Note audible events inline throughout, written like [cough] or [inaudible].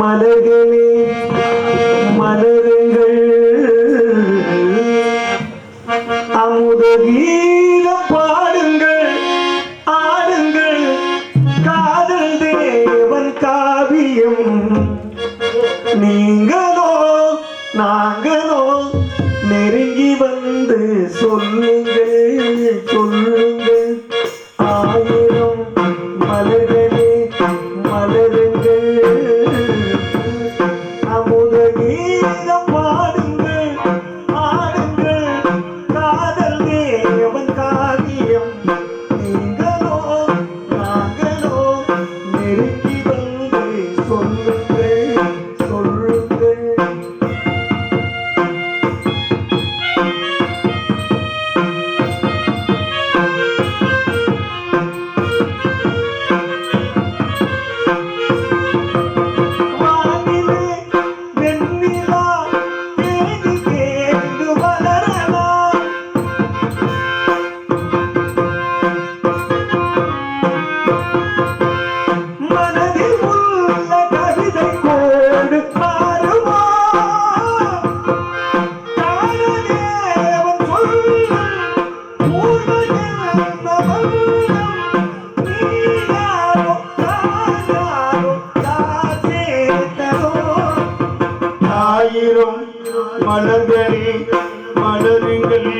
மலர்களே மலருங்கள். அமுதகீ மலரும் மலர்களே மலருங்களே.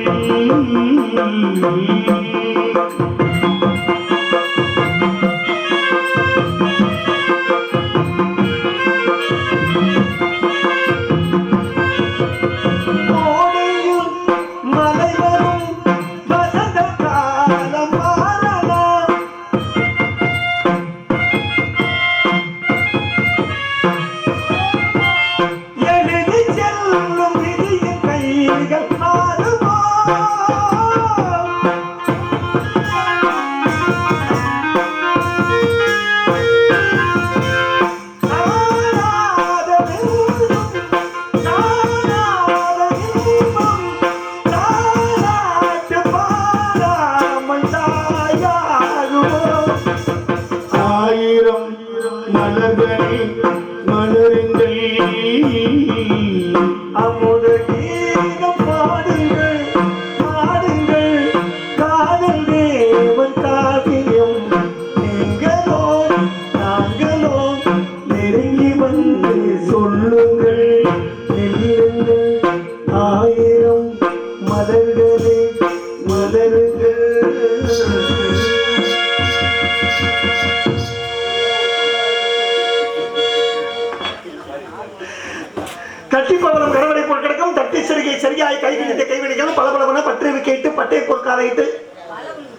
மாலையிட்டு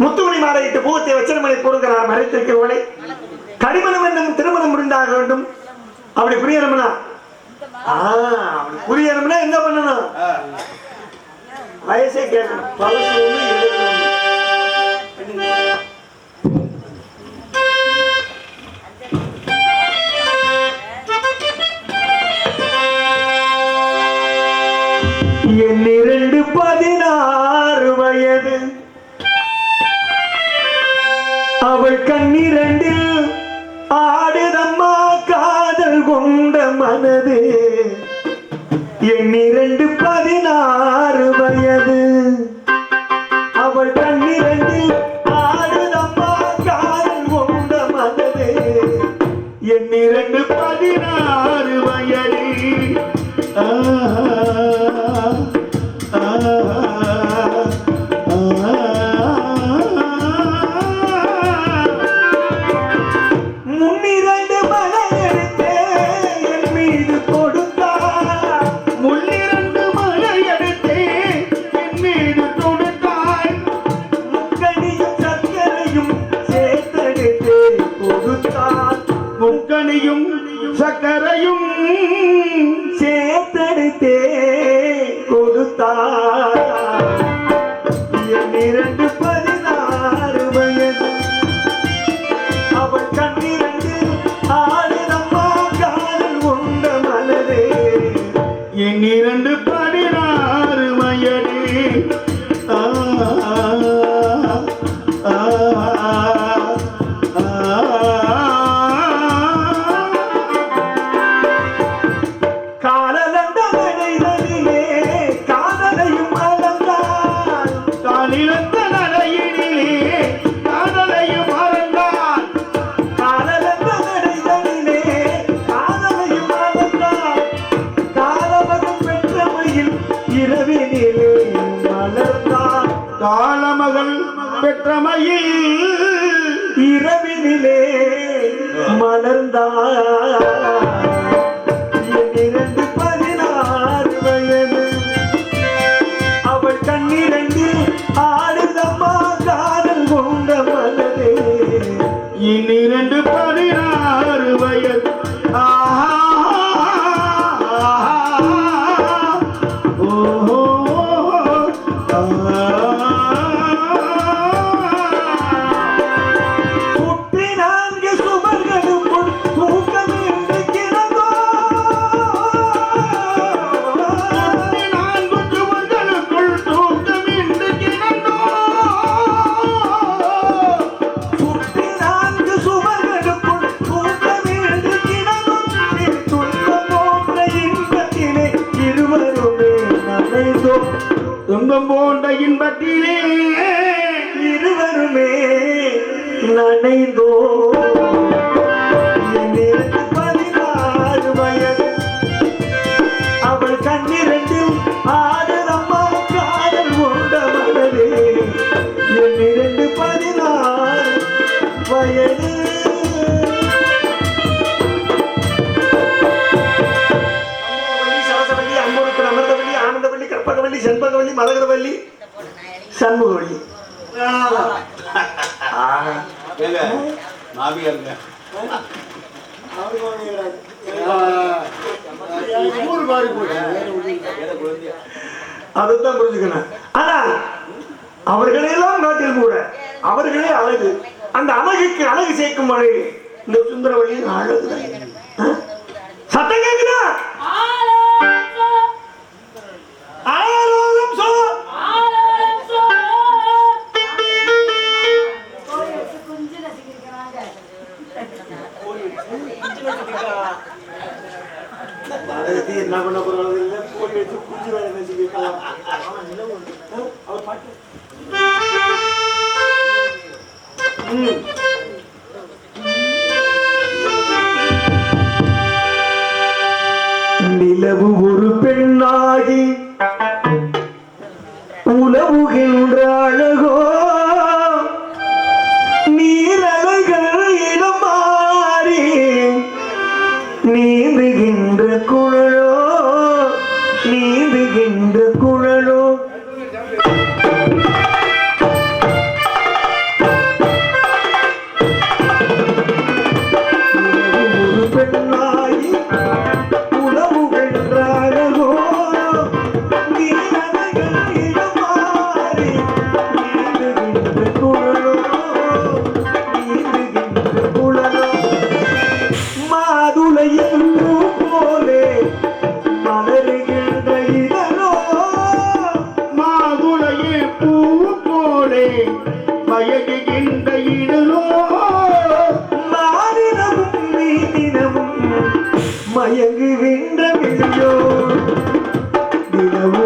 முத்துமணி மாலையிட்டு பூவத்தை வச்சனமலை கூறுகிறார் மறைத்திருக்கிறவளை. கடிமணம் என்னும் திருமணம் முடிந்தாக வேண்டும். அப்படி புரியணும்னா? புரியணும்னா என்ன பண்ணணும்? வயசே கேட்கணும். அவள் கண்ணிரண்டில் ஆடுதம்மா காதல் கொண்ட மனது. என் இரண்டு பெற்றமையில் الجنة நீந்துகின்ற குழ மயங்குகின்ற விழியோ தினமும்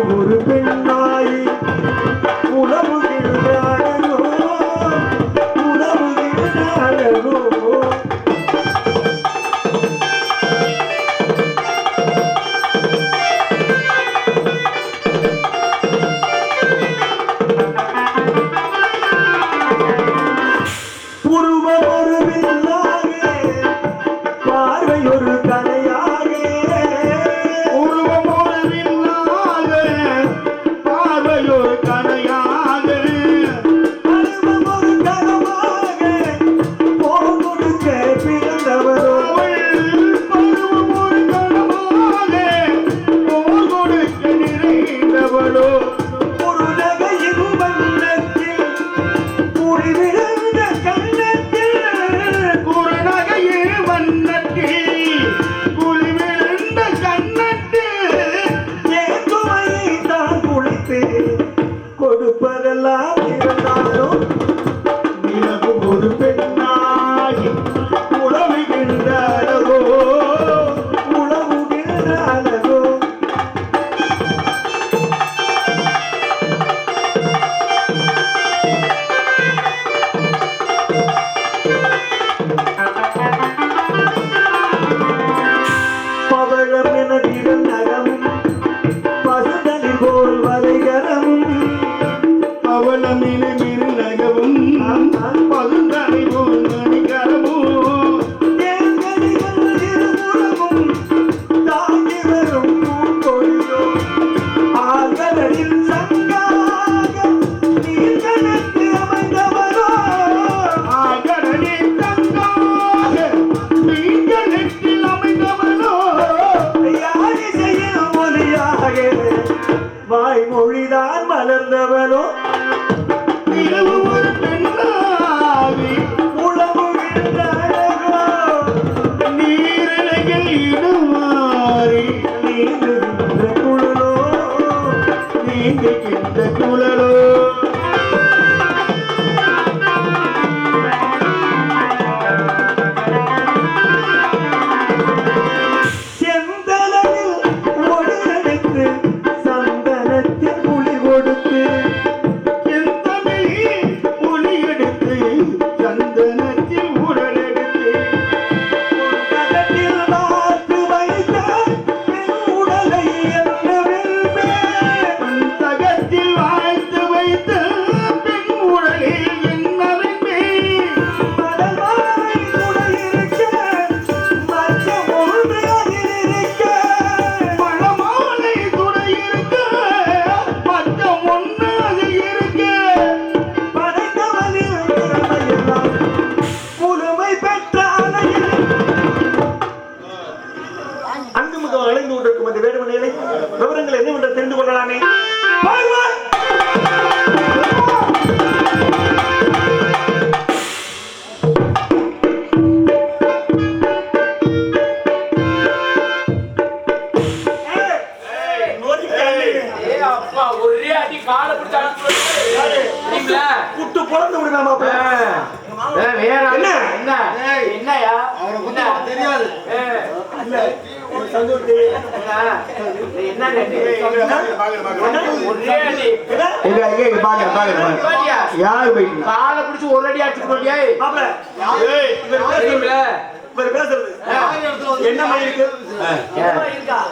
பொழந்து விடுங்க மாப்பிள்ளை. வேற. என்ன? என்ன? என்னய்யா? என்ன? தெரியாது? ஒரே அடி. என்ன? எங்க எங்க எங்க பாக்குறேன் பாக்குறேன் பாத்தியா? யாரு போயிட்டு? காலை பிடிச்சு ஒரு அடி அடிச்சுட்டு போட்டியா? மாப்பிள்ளை, ஏய், இவர் பேசுறது- தெரியுமில்ல? இவர் பேசுறது. என்ன மாதிரி இருக்கு?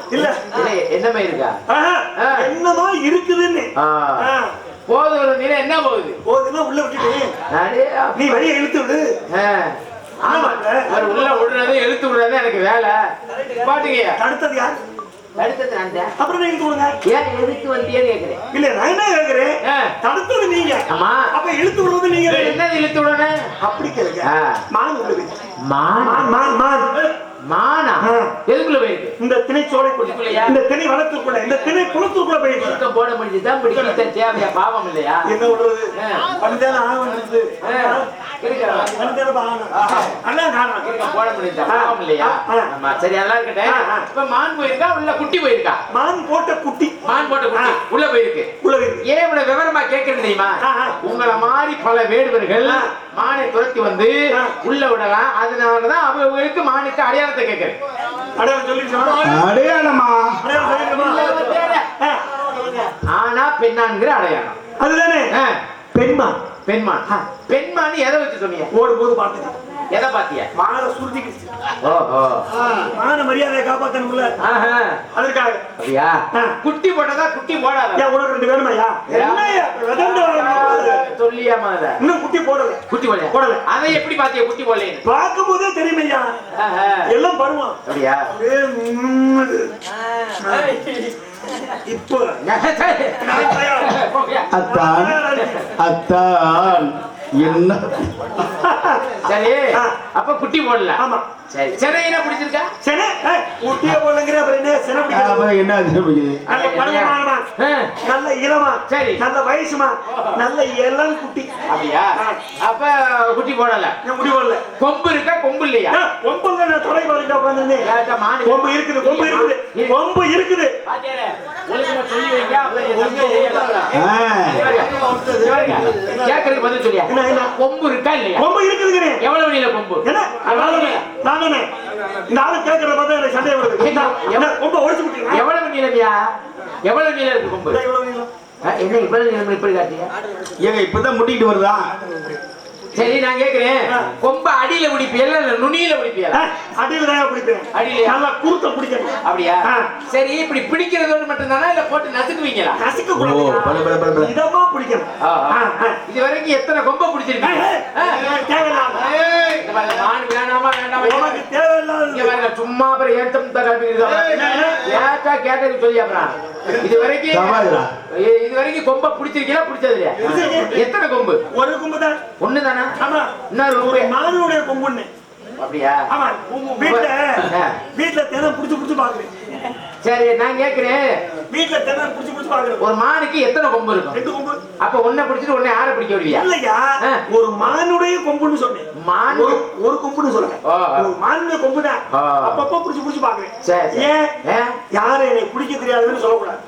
இல்ல. என்னம்மா இருக்கா. என்னமா இருக்குதுன்னு. போகுது நிலை என்ன போகுது? போகுதுன்னா உள்ள விட்டுட்டு. நீ வெளியே இழுத்து விடு. இவர் உள்ள விடுறது எழுத்து விடுறது எனக்கு வேலை. பாட்டுங்கய்யா அடுத்தது யார்? நான் தான். அப்புறம் இழுத்து விடுங்க? ஏன் எதுக்கு வந்தியேன்னு கேக்குறேன். இல்ல நான் என்ன கேக்குறேன்? ஆ. தடுத்தது நீங்க. ஆமா. அப்ப இழுத்து விடுறது நீங்க. என்னது இழுத்து விடணும் அப்படி கேளுங்க. மான். மானா மான் மான். மான். எதுக்குள்ள போயிருக்கு? இந்த திணை சோலைக்குள்ள? இந்த திணை வளத்துக்குள்ள இந்த திணை குளத்துக்குள்ள போயிடுச்சு சுத்தம் போட முடிஞ்சுதான் பிடிக்க தேவையா? பாவம் இல்லையா? என்ன விடுறது? குட்டி போயிருக்கா? மான் போட்ட குட்டி. மான் போட்ட குட்டி. உள்ள போயிருக்கு. உள்ள இருக்கு ஏன் இவ்வளவு விவரமா கேட்கறது தெரியுமா. உங்களை மாதிரி பல வேடுவர்கள். மானை துரத்தி வந்து. உள்ள விடலாம். அதனாலதான் அவங்களுக்கு மானுக்கு அடையாளத்தை கேட்கறேன் அடையாளம் சொல்லிருக்கோம் அடையாளமா? ஆனா பெண்ணான்கிற அடையாளம். அதுதானே. பெண்மா பெண்மான். பெண்மான் எதை வச்சு சொன்னீங்க? ஓடும்போது பார்த்தது எதை பாத்திய மானை சுருட்டிக்கிடுச்சு ஓஹோ. மான மரியாதையை காப்பாத்தணும்ல. ஆஹா. அதற்காக அப்படியா. குட்டி போட்டதா குட்டி போடாத. உனக்கு ரெண்டு வேணுமாயா. சொல்லியாமா அத இன்னும் குட்டி போடல. குட்டி போடல. போடல. அதை எப்படி பாத்திய குட்டி போடலேன்னு? பார்க்கும் போதே தெரியுமையா. எல்லாம் பருவம். அப்படியா. இப்போ. அத்தான் அத்தான். என்ன? சரி. அப்ப குட்டி போடல ஆமா. சரி சிறையில பிடிச்சிருக்கா? சென ஏய், குட்டியை போடலங்கிற அப்புறம் என்ன? சென பிடிக்காது அப்புறம் என்ன சொல்லுது? நல்ல இளமா. சரி. நல்ல வயசுமா. நல்ல இளம் குட்டி. அப்படியா? அப்ப குட்டி போடல. முடி போடல. கொம்பு இருக்கா? கொம்பு இல்லையா? கொம்புல நான் தொடை பாருங்க உட்காந்துருந்தேன் கொம்பு இருக்குது கொம்பு இருக்குது. கொம்பு இருக்குது. கேக்குறதுக்கு பதில் சொல்லியா? கொம்பு இருக்கா இல்லையா? கொம்பு இருக்குதுங்கிறே எவ்வளவு நீல கொம்பு? என்ன? நானே இந்த ஆளு கேட்கறத பார்த்தா எனக்கு சண்டை வருது. கொம்பை ஒடிச்சு விட்டீங்க எவ்வளவு நீளமியா எவ்வளவு நீளம் இருக்கு கொம்பு? என்ன இவ்வளவு நீளம் இப்படி காட்டியா ஏங்க இப்பதான் முட்டிட்டு வருதா? சரி நான் கேக்குறேன். கொம்பு அடியில பிடிப்பியல இல்ல நுனியில பிடிப்பியல அடியில் தான் பிடிப்பேன் அடியிலயா? நல்லா குருத்த பிடிக்கணும். அப்படியா. சரி இப்படி பிடிக்கிறதோடு மட்டும்தானா இல்ல போட்டு நசுக்குவீங்களா? நசிக்க ஓ, பல, பல, பல, பல. கூடாது இதமா பிடிக்கணும். இது வரைக்கும் எத்தனை கொம்பை பிடிச்சிருக்கீங்க? வேணாமா வேண்டாமா? உனக்கு தேவையில்லாத சும்மா அப்புறம் ஏத்தம் தகாப்பி ஏட்டா கேட்டதுக்கு சொல்லி அப்புறம்? இது வரைக்கும் இது வரைக்கும் கொம்ப பிடிச்சிருக்கீங்களா? பிடிச்சது இல்லையா. எத்தனை கொம்பு? ஒரு கொம்பு தான் ஒண்ணு தானே ஆமா. இன்னொரு ஒரு கொம்பு. மானுடைய கொம்புன்னு. அப்படியா? ஆமா. வீட்டுல ஆ. வீட்டுல தினம் புடிச்சு புடிச்சு பாக்குறேன். சரி நான் கேக்குறேன். வீட்டுல தினம் புடிச்சு புடிச்சு பாக்குறேன். ஒரு மானுக்கு எத்தனை கொம்பு இருக்கும்? ரெண்டு கொம்பு. அப்ப ஒன்ன பிடிச்சிட்டு ஒண்ணே ஆற பிடிக்க விடுவியா? இல்லையா. ஒரு மானுடைய கொம்புன்னு சொன்னேன். மான் ஒரு ஒரு கொம்புன்னு சொல்றேன் மானுடைய கொம்பு தான். அப்பப்ப புடிச்சு புடிச்சு பாக்குறேன். சரி. ஏன்? யாரும் என்னை பிடிக்க தெரியாதுன்னு சொல்லக்கூடாது.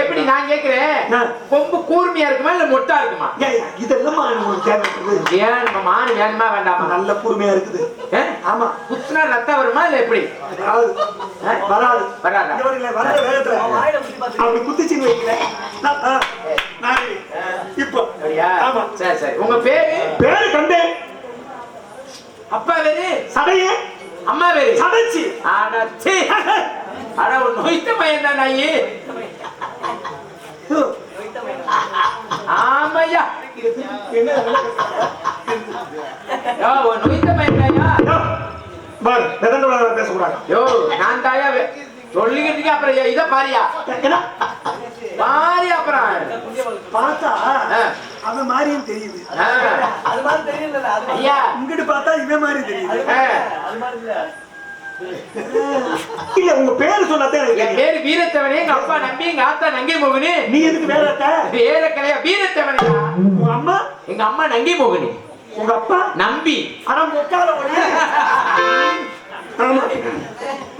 எப்படி நான் கேக்குறேன்? ஆ. கொம்பு கூர்மையா இருக்குமா இல்ல மொட்டா இருக்குமா? இதெல்லாம் உங்களுக்கு தேவைப்படுது ஏன் நம்ம மான் வேணுமா வேண்டாமா? நல்ல பொறுமையா இருக்குது? ஆமா. குத்துனா ரத்தம் வருமா இல்ல எப்படி? வராது? வராது. அப்படி குத்திச்சுன்னு வைக்கல இப்போ. சரி சரி. உங்க பேரு? பேரு கண்டேன் அப்பா பேரு? சடையே அம்மா பேரு. சடைச்சு ஆனா சீ. அட ஒரு நொய்த்த பையன் தான் நாயி. ஆமையா. என்ன ஒரு நொய்த்த பையன் பாரு விதண்ட விளையாட பேசக்கூடாது. யோ நான் தாயா சொல்லிக்கிட்டு அப்புறம் இத பாரியா? என்ன? பாரி அப்புறம். பார்த்தா. அவன் மாதிரியும் தெரியுது. ஆ. ஐயா. இங்கிட்டு பார்த்தா இவன் மாதிரி தெரியுது. ஆ. இல்ல உங்க பேரு எனக்கு என். பேரு வீரத்தவனே எங்க அப்பா நம்பி எங்க ஆத்தா நங்கை மோகனு. நீ எதுக்கு வேற? வேற கலையா வீரத்தவனே உங்க அம்மா? எங்க அம்மா நங்கை மோகனி. உங்க அப்பா? நம்பி. ஆனா முக்கால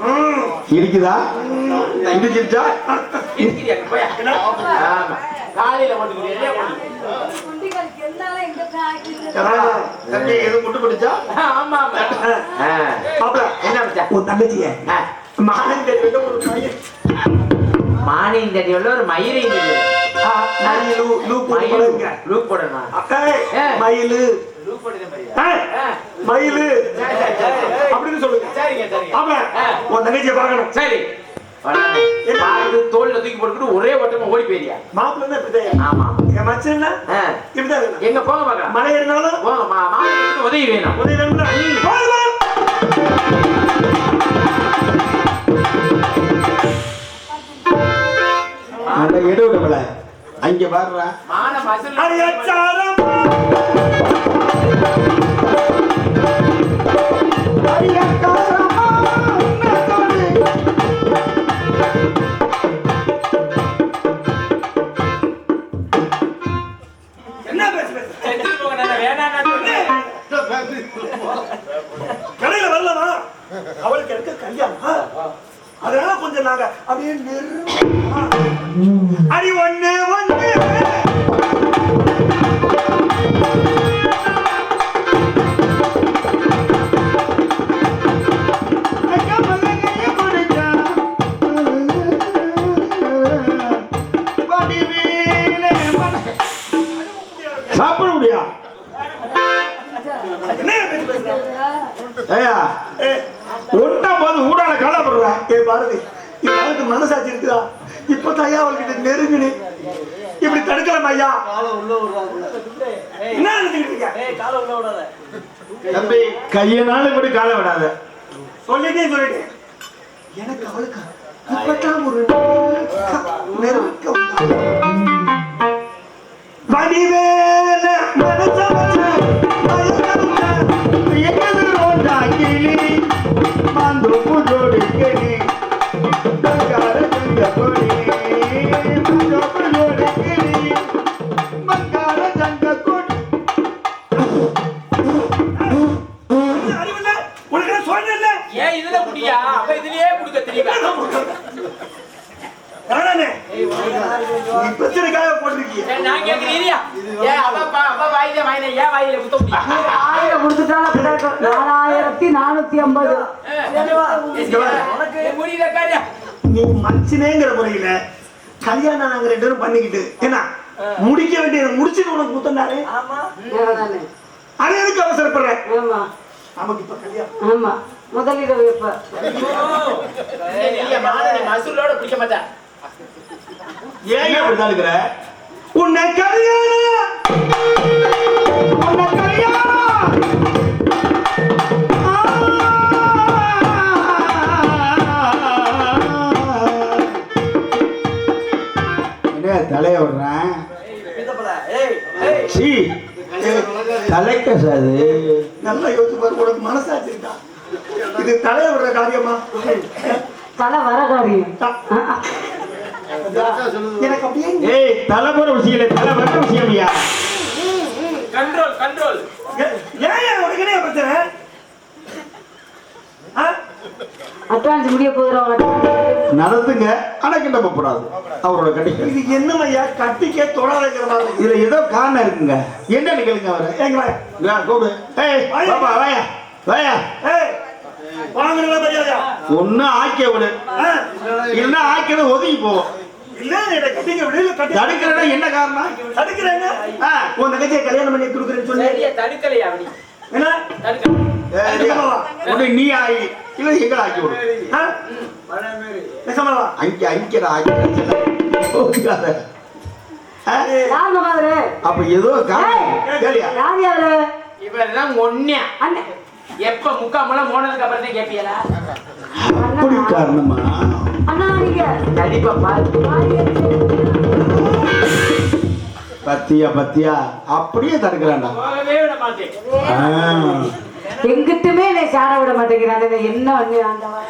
ம். இருக்குதா? காலையில. மானன் தண்ணியுள்ள ஒரு மயிரை மயிலு, மயில். அப்படின்னு சொல்லுங்க. உன் தங்கச்சியை பார்க்கணும். சரி. தோல்ல தூக்கி போட்டுக்கிட்டு ஒரே ஓட்டமா ஓடி போயிரியா மாப்பிள்ளை இப்படிதான் ஆமா என் மச்சன்னா. இப்படிதான். எங்க பாக்கலாம் மழை இருந்தாலும் போங்க மா மாமனுக்கு உதவி வேணும். உதவி வேணும்னா போய் வா. அந்த எடு விடல அங்க பாருடா. மான மசல் ஏ, ஒட்டா போது ஊடால காலப்படுறா ஏ பாரதி இவளுக்கு மனசாட்சி இருக்குதா? இப்ப தாயா அவள்கிட்ட நெருங்கினு. இப்படி தடுக்கலாம் ஐயா? என்ன? தம்பி கையனாலும் இப்படி கால விடாத. சொல்லிட்டே சொல்லிட்டேன் எனக்கு அவளுக்கு இப்பதான் ஒரு வடிவேல மனசவச்ச பிரச்சனைக்காக போட்டிருக்கீங்க. ஏன் நான் கேக்குறீரியா ஏன் அவ பா- அவ வாயில வாயில ஏன் வாயில குத்த முடியும் ஆயிரம் கொடுத்துட்டாலும் அப்படிதான் இருக்கும். நாலாயிரத்தி நானூத்தி ஐம்பது. உனக்கு முடியல காரியா நீ மனுஷனேங்கிற முறையில கல்யாணம் நாங்க ரெண்டு பேரும் பண்ணிக்கிட்டு என்ன முடிக்க வேண்டியதை முடிச்சுட்டு உனக்கு முத்தந்தாரு தேவைதானே? அது எதுக்கு அவசரப்படுற? ஆமா. நமக்கு இப்ப கல்யாணம். ஆமா. நீ மானனை மசூலோட பிடிக்க மாட்டேன் ஏன் அப்படிதான் இருக்கிற? உன்னை கல்யாணம் தலைய விடுற காரியமா தலை வர காரியம். எனக்கு அப்படியே ஏய் தலைமுறை விஷயம் இல்லை தலை வர விஷயம் ஐயா கண்ட்ரோல் கண்ட்ரோல் ஏன் என்ன பிரச்சனை? ஆ? அட்வான்ஸ் முடிய போகிறோம் நடத்துங்க ஆனா கிட்ட போகக்கூடாது. அவரோட கட்டிக்க இது என்னமையா? கட்டிக்க தொடாதுங்கிற மாதிரி. இதுல ஏதோ காரணம் இருக்குங்க. என்னன்னு கேளுங்க அவரை. ஏங்க வா. இங்க கூப்பிடு. ஏய் வாயா. வாயா. ஏய். வாங்குறதா மரியாதையா? ஒண்ணு ஆக்கிய விடு? இல்லைன்னா ஆக்கியதை ஒதுங்கி போவோம் இல்ல என்னை கட்டிக்க விடு கட்டி தடுக்கிறேன்னா என்ன காரணம்? தடுக்கிறேங்க உன் தங்கச்சியை கல்யாணம் பண்ணி கொடுக்குறேன்னு சொல்லி. சரியா தடுக்கலையா அப்படி என்ன? ஒண்ணு நீ ஆகி இல்ல எங்களை ஆக்கி விடு. ஆ? நிஜமாவா? அங்க அங்கிற ஆக்கி அப்ப ஏதோ காரணம். கேளியா? யார் யாரு இவரெல்லாம் ஒன்னே அண்ணன் எப்ப முக்காமலாம் போனதுக்கு அப்புறம் தான் அப்படி காரணமா அண்ணா நீங்க பத்தியா பத்தியா? அப்படியே ஆ. எங்கிட்டுமே என்னை சாட விட மாட்டேங்கிறாங்க. என்ன பண்ணி ஆண்டவா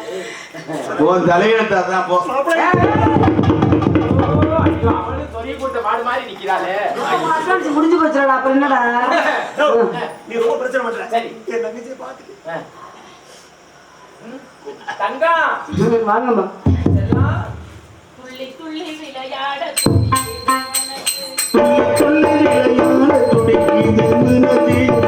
உன் தலையெழுத்து அதான் போ மாப்பிள்ளை, அவளும் சொல்லி கொடுத்த மாடு மாதிரி நிக்கிறாளே. அட்வான்ஸ் முடிஞ்சு போச்சுடா அப்புறம் என்னடா? [laughs] நீ ரொம்ப பிரச்சனை பண்ற. சரி. என் தங்கச்சியை பார்த்துட்டு தங்கம் வாங்கம்மா. செல்லம். துள்ளி துள்ளி விளையாட துள்ளி சொல்லி விளையாட துடிக்குது மனதில்